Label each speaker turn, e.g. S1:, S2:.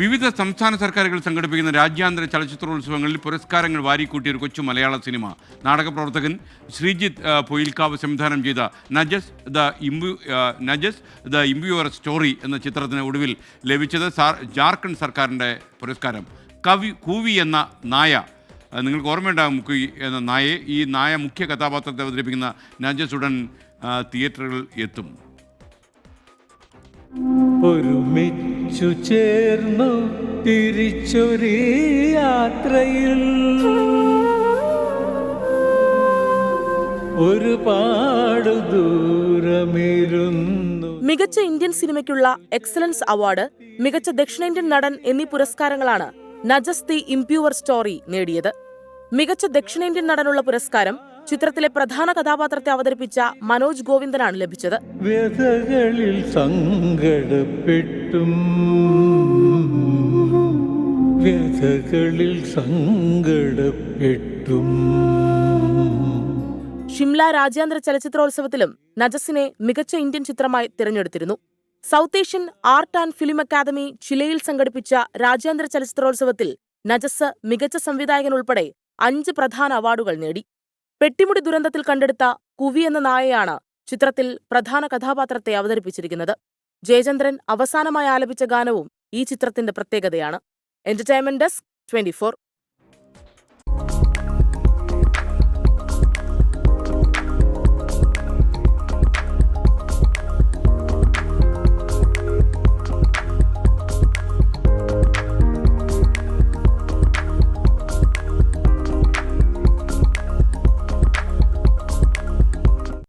S1: വിവിധ സംസ്ഥാന സർക്കാരുകൾ സംഘടിപ്പിക്കുന്ന രാജ്യാന്തര ചലച്ചിത്രോത്സവങ്ങളിൽ പുരസ്കാരങ്ങൾ വാരിക്കൂട്ടിയ ഒരു കൊച്ചു മലയാള സിനിമ. നാടകപ്രവർത്തകൻ ശ്രീജിത്ത് പൊയിൽക്കാവ് സംവിധാനം ചെയ്ത നജസ് ദ ഇംബു നജസ് ദ ഇംബ്യുവർ സ്റ്റോറി എന്ന ചിത്രത്തിന് ഒടുവിൽ ലഭിച്ചത് ജാർഖണ്ഡ് സർക്കാരിന്റെ പുരസ്കാരം. കവി കൂവി എന്ന നായ നിങ്ങൾക്ക് ഓർമ്മയുണ്ടാകും കുയി എന്ന നായയെ? ഈ നായ മുഖ്യ കഥാപാത്രത്തെ അവതരിപ്പിക്കുന്ന നജസ് ഉടൻ തിയേറ്ററുകളിൽ എത്തും.
S2: ഒരുമിച്ചു ചേർന്നു തിരിച്ചൊരു യാത്രയിൽ. ഒരുപാട് ദൂരമിരുന്നു.
S3: മികച്ച ഇന്ത്യൻ സിനിമയ്ക്കുള്ള എക്സലൻസ് അവാർഡ് മികച്ച ദക്ഷിണേന്ത്യൻ നടൻ എന്നീ പുരസ്കാരങ്ങളാണ് നജസ് ദി ഇംപ്യൂവർ സ്റ്റോറി നേടിയത്. മികച്ച ദക്ഷിണേന്ത്യൻ നടനുള്ള പുരസ്കാരം ചിത്രത്തിലെ പ്രധാന കഥാപാത്രത്തെ അവതരിപ്പിച്ച മനോജ് ഗോവിന്ദനാണ് ലഭിച്ചത്.
S2: സങ്കടപ്പെട്ടും. സങ്കടപ്പെട്ടും.
S3: ഷിംല രാജ്യാന്തര ചലച്ചിത്രോത്സവത്തിലും നജസിനെ മികച്ച ഇന്ത്യൻ ചിത്രമായി തിരഞ്ഞെടുത്തിരുന്നു. South Asian Art and Film Academy ചിലയിൽ സംഘടിപ്പിച്ച രാജ്യാന്തര ചലച്ചിത്രോത്സവത്തിൽ നജസ് മികച്ച സംവിധായകൻ ഉൾപ്പെടെ അഞ്ച് പ്രധാന അവാർഡുകൾ നേടി. പെട്ടിമുടി ദുരന്തത്തിൽ കണ്ടെടുത്ത കുവി എന്ന നായയാണ് ചിത്രത്തിൽ പ്രധാന കഥാപാത്രത്തെ അവതരിപ്പിച്ചിരിക്കുന്നത്. ജയചന്ദ്രൻ അവസാനമായി ആലപിച്ച ഗാനവും ഈ ചിത്രത്തിന്റെ പ്രത്യേകതയാണ്. Entertainment desk twenty